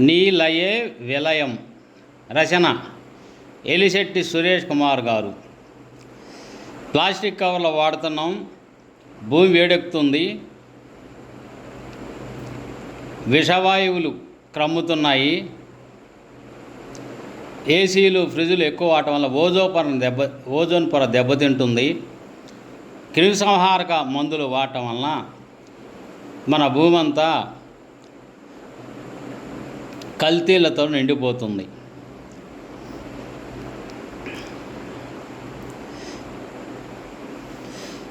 నీలయే విలయం. రచన ఎలిశెట్టి సురేష్ కుమార్ గారు. ప్లాస్టిక్ కవర్లు వాడుతున్నాం. భూమి వేడెక్కుతుంది. విషవాయువులు క్రమ్ముతున్నాయి. ఏసీలు ఫ్రిడ్జులు ఎక్కువ వాడటం వల్ల ఓజో పొర దెబ్బ ఓజోన్ పొర దెబ్బతింటుంది. క్రిమిసంహారక మందులు వాడటం వలన మన భూమంతా కల్తీలతో నిండిపోతుంది.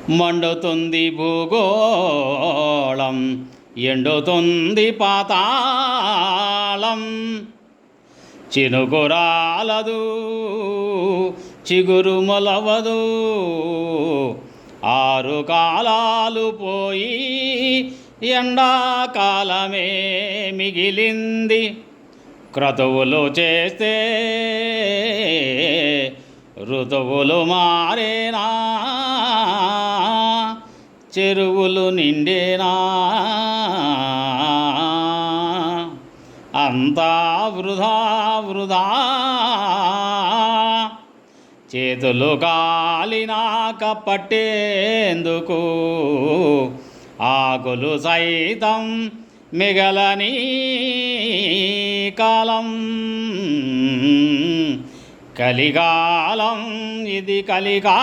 మండుతుంది భూగోళం ఎండుతుంది పాతాళం. చినుకురాలదు చిగురు మొలవదు. ఆరు కాలాలు పోయి ఎండాకాలమే మిగిలింది. క్రతువులు చేస్తే ఋతువులు మారేనా? చెరువులు నిండేనా? అంతా వృధా వృధా. చేతులు కాలినాక పట్టేందుకు ఆకులు సైతం మిగలని కాలం. కలికాలం ఇది కలికాలం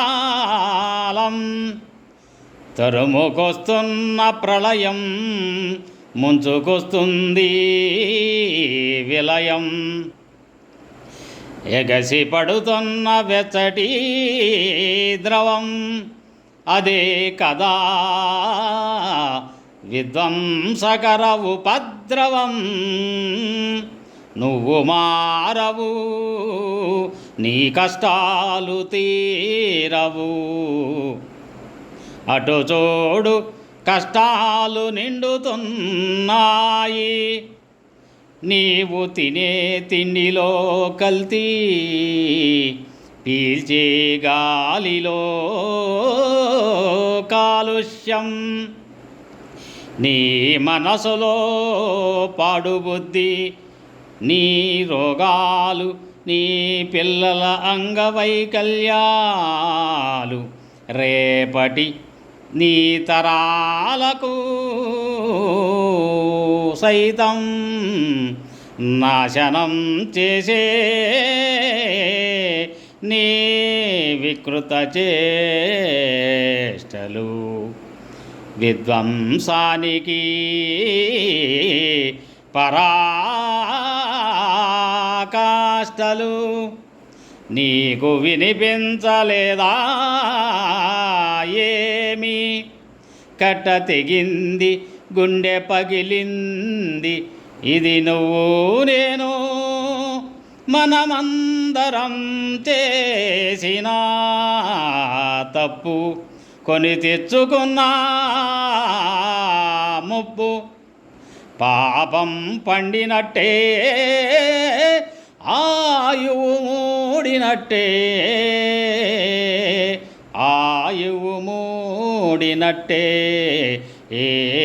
తరుముకొస్తున్న ప్రళయం ముంచుకొస్తుంది విలయం. ఎగసి పడుతున్న వెచ్చటి ద్రవం అదే కదా. విధ్వంసకర ఉపద్రవం నువ్వు మారవు నీ కష్టాలు తీరవు. అటు చూడు కష్టాలు నిండుతున్నాయి. నీవు తినే తిండిలో కల్తీ పీల్చే గాలిలో కాలుష్యం. నీ మనసులో పాడుబుద్ధి నీ రోగాలు నీ పిల్లల అంగవైకల్యాలు. రేపటి నీ తరాలకు సైతం నాశనం చేసే నీ వికృత చేష్టలు. విధ్వంసానికి పరాకాష్టలు నీకు వినిపించలేదా ఏమి? కట్ట తెగింది గుండె పగిలింది ఇది నువ్వు నేను మనమందరం చేసిన తప్పు. కొని తెచ్చుకున్న ముప్పు. పాపం పండినట్టే ఆయువు మూడినట్టే. ఆయువు మూడినట్టే. ఏ